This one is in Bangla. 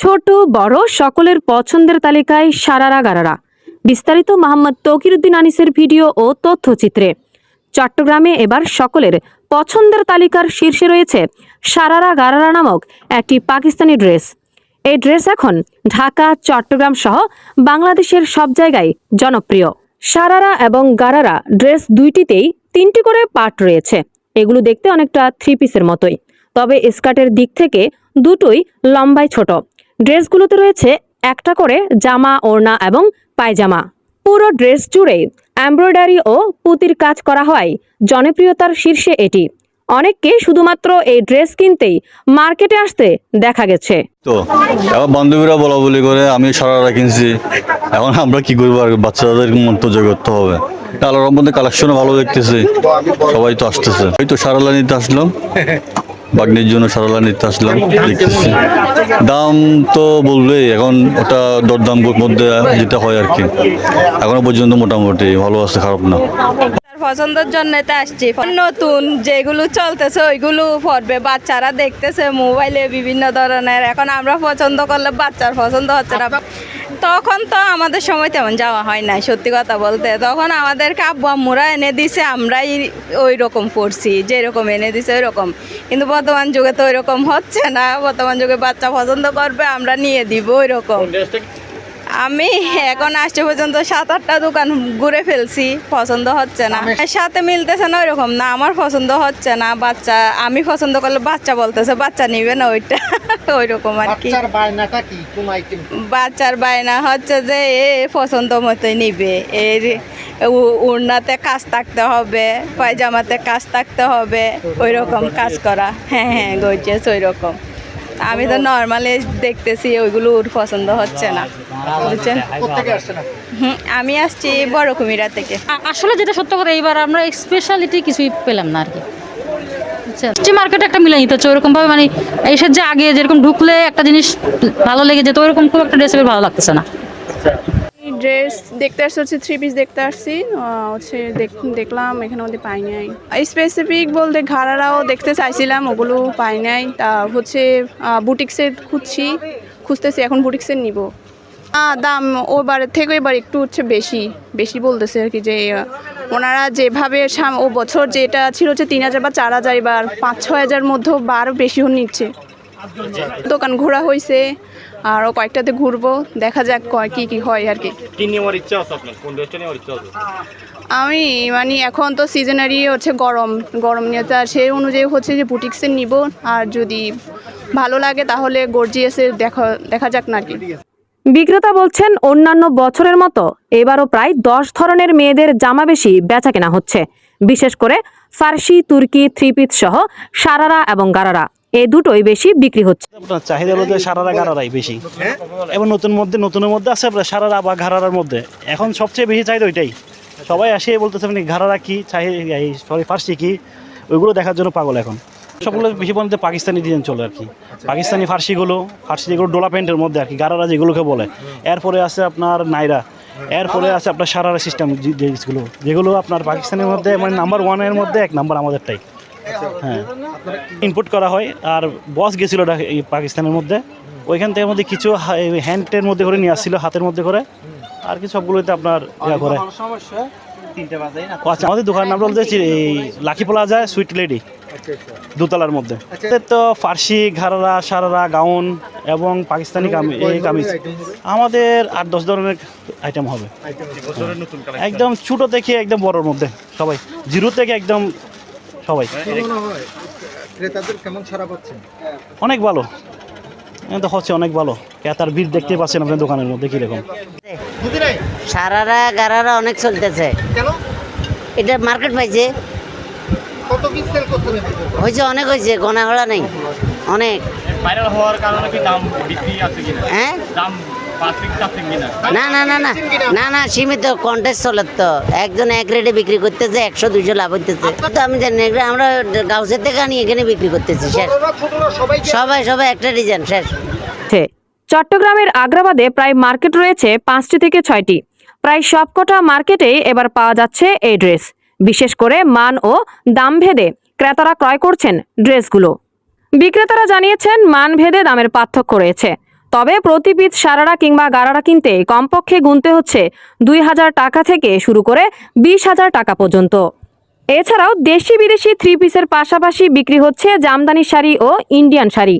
ছোট, বড় সকলের পছন্দের তালিকায় সারারা গারারা। বিস্তারিত মোহাম্মদ তকিরুদ্দিন আনিসের ভিডিও ও তথ্যচিত্রে। চট্টগ্রামে এবার সকলের পছন্দের তালিকার শীর্ষে রয়েছে সারারা গারারা নামক একটি পাকিস্তানি ড্রেস। এই ড্রেস এখন ঢাকা, চট্টগ্রাম সহ বাংলাদেশের সব জায়গায় জনপ্রিয়। সারারা এবং গারারা ড্রেস দুইটিতেই তিনটি করে পার্ট রয়েছে। এগুলো দেখতে অনেকটা থ্রি পিসের মতোই। তবে স্কার্টের দিক থেকে দুটোই লম্বায় ছোট। ড্রেসগুলোতে রয়েছে একটা করে জামা, ওড়না এবং পায়জামা। পুরো ড্রেস জুড়ে এমব্রয়ডারি ও পুতির কাজ করা হয়। জনপ্রিয়তার শীর্ষে এটি। অনেককে শুধুমাত্র এই ড্রেস কিনতেই মার্কেটে আসতে দেখা গেছে। তো, এবার বান্ধবীরা বলা বলি করে, আমি সারারা কিনছি। এখন আমরা কি করব আর বাচ্চাদের মন্তব্য করতে হবে? আলোর মধ্যে কালেকশনও ভালো দেখতেছি। সবাই তো আসতেছে। এই তো সারালা নিতে আসলাম। বাগনির জন্য সারালা নিতে আসলাম দাম তো বলবেই, এখন ওটা দরদাম মধ্যে যেটা হয় আর কি। এখনও পর্যন্ত মোটামুটি ভালো আছে, খারাপ না। পছন্দের জন্য তো আসছি। নতুন, যেগুলো চলতেছে ওইগুলো পড়বে। বাচ্চারা দেখতেছে মোবাইলে বিভিন্ন ধরনের। এখন আমরা পছন্দ করলে বাচ্চার পছন্দ হচ্ছে না। তখন তো আমাদের সময় তেমন যাওয়া হয় না সত্যি কথা বলতে। তখন আমাদেরকে আব্বু আম্মুরা এনে দিছে আমরাই ওই রকম পড়ছি যেরকম এনে দিছে ওই রকম কিন্তু বর্তমান যুগে তো ওই রকম হচ্ছে না বর্তমান যুগে বাচ্চা পছন্দ করবে আমরা নিয়ে দিব ওই রকম আমি এখন আসছে পর্যন্ত সাত আটটা দোকান ঘুরে ফেলছি পছন্দ হচ্ছে না। সাথে মিলতেছে না ওইরকম না আমার পছন্দ হচ্ছে না বাচ্চা আমি পছন্দ করলে বাচ্চা বলতেছে বাচ্চা নিবে না ওইটা। ওইরকম আর কি। বাচ্চার বায়না হচ্ছে যে এ পছন্দ মতোই নিবে। এর উড়নাতে কাজ থাকতে হবে পায়জামাতে কাজ থাকতে হবে ওই রকম কাজ করা। হ্যাঁ হ্যাঁ গর্জেস ওই রকম আমি তো নর্মালি দেখতেছি ওইগুলো ওর পছন্দ হচ্ছে না। বুঝছেন? হুম, আমি আসছি বড় কুমিরা থেকে আসলে যেটা সত্য কথা এইবার আমরা স্পেশালিটি কিছুই পেলাম না আর কি। যে মার্কেটে একটা মিলে নিতে হচ্ছে ওরকম ভাবে মানে এসের যে আগে যেরকম ঢুকলে একটা জিনিস ভালো লেগে যেত ওরকম খুব একটা ড্রেস ভালো লাগতেছে না। ড্রেস দেখতে আসছি, হচ্ছে থ্রি পিস দেখতে আসছি হচ্ছে দেখলাম, এখানে মধ্যে পাই নাই। স্পেসিফিক বলতে ঘাড়ারাও দেখতে চাইছিলাম, ওগুলো পাই নাই। তা হচ্ছে বুটিক্সের খুঁজছি, খুঁজতেছি, এখন বুটিক্সের নিব। দাম ওবার থেকে এবার একটু হচ্ছে বেশি বেশি বলতেছে আর কি যে ওনারা যেভাবে সাম- ও বছর যেটা ছিল হচ্ছে তিন হাজার বা চার হাজার এবার পাঁচ ছয় হাজার মধ্যেও বা আরও বেশিও নিচ্ছে। দোকান ঘোরা হয়েছে আরও কয়েকটাতে ঘুরবো দেখা যাক কয় কি কি হয় আর কি। আমি মানে এখন তো সিজনারি হচ্ছে গরম। গরম নিয়ে তা সেই অনুযায়ী হচ্ছে যে বুটিক্সের নিব আর যদি ভালো লাগে তাহলে গর্জিয়াসের দেখা দেখা যাক না আর কি। বিক্রেতা বলছেন, অন্যান্য বছরের মতো এবারও প্রায় দশ ধরনের মেয়েদের জামা বেশি বেচা কেনা হচ্ছে। বিশেষ করে ফার্সি, তুর্কি থ্রিপিথ সহ সারারা এবং গারারা। এই দুটোই বেশি বিক্রি হচ্ছে। আপনার চাহিদা হলো সারারা, গারারাই বেশি। এবং নতুন মধ্যে, নতুনের মধ্যে আছে আপনার সারারা বা ঘাড়ারার মধ্যে। এখন সবচেয়ে বেশি চাহিদা ওইটাই। সবাই আসে বলতেছে আপনি ঘাড়ারা কি চাহিদা সরি ফার্সি কি? ওইগুলো দেখার জন্য পাগল এখন। সবগুলো বেশি বলতে পাকিস্তানি ডিজাইন চলে আর কি। পাকিস্তানি ফার্সিগুলো ফার্সি যেগুলো ডোলা প্যান্টের মধ্যে আর কি গারারা যেগুলোকে বলে। এরপরে আছে আপনার নাইরা। এরপরে আছে আপনার সারারা সিস্টেম জিনিসগুলো যেগুলো। আপনার পাকিস্তানের মধ্যে মানে নাম্বার ওয়ানের মধ্যে এক নাম্বার আমাদেরটাই। হ্যাঁ। ইনপুট করা হয় আর বস গেছিল পাকিস্তানের মধ্যে। ওইখান থেকে মধ্যে কিছু হ্যান্ডের মধ্যে করে নিয়ে আসছিল হাতের মধ্যে করে। আর কি সবগুলোতে আপনার ইয়া করে। আচ্ছা আমাদের দোকানের নাম বলতে এই লাকি প্লাজা সুইট লেডি দোতলার মধ্যে। এদের তো ফার্সি ঘাড়ারা সারারা গাউন এবং পাকিস্তানি কামি এই কামিজ। আমাদের আট দশ ধরনের আইটেম হবে। একদম ছোটো থেকে একদম বড়োর মধ্যে সবাই। জিরো থেকে একদম সবাই। হয় ক্রেতাদের কেমন সারা পাচ্ছেন? অনেক ভালো। এখন তো হচ্ছে অনেক ভালো। তার ভিড় দেখতে পাচ্ছেন আপনার দোকানের মধ্যে কীরকম সারারা গারারা অনেক চলতেছে। এটা মার্কেট পাইছে। কত পিস সেল করছেন হয়েছে অনেক হয়েছে গোনা গোড়া নেই। অনেক। ভাইরাল হওয়ার কারণে কি দাম বৃদ্ধি আছে কিনা? হ্যাঁ? দাম না না না না। না না সীমিত কন্টেস্ট চলে তো। একজন এক রেটে বিক্রি করতেছে একশো দুইশো লাভ হইতেছে। তো আমি জানি না, আমরা গাউসের থেকে আনি এখানে বিক্রি করতেছি শেষ। সবাই সবাই একটা ডিজাইন শেষ। চট্টগ্রামের আগ্রাবাদে প্রায় মার্কেট রয়েছে পাঁচটি থেকে ছয়টি। প্রায় সবকটা মার্কেটেই এবার পাওয়া যাচ্ছে এই ড্রেস বিশেষ করে মান ও দাম ভেদে ক্রেতারা ক্রয় করছেন ড্রেসগুলো। বিক্রেতারা জানিয়েছেন মান ভেদে দামের পার্থক্য রয়েছে। তবে প্রতি পিস সারারা কিংবা গারারা কিনতে কমপক্ষে গুনতে হচ্ছে দুই হাজার টাকা থেকে শুরু করে বিশ হাজার টাকা পর্যন্ত। এছাড়াও দেশি বিদেশি থ্রি পিসের পাশাপাশি বিক্রি হচ্ছে জামদানি শাড়ি ও ইন্ডিয়ান শাড়ি।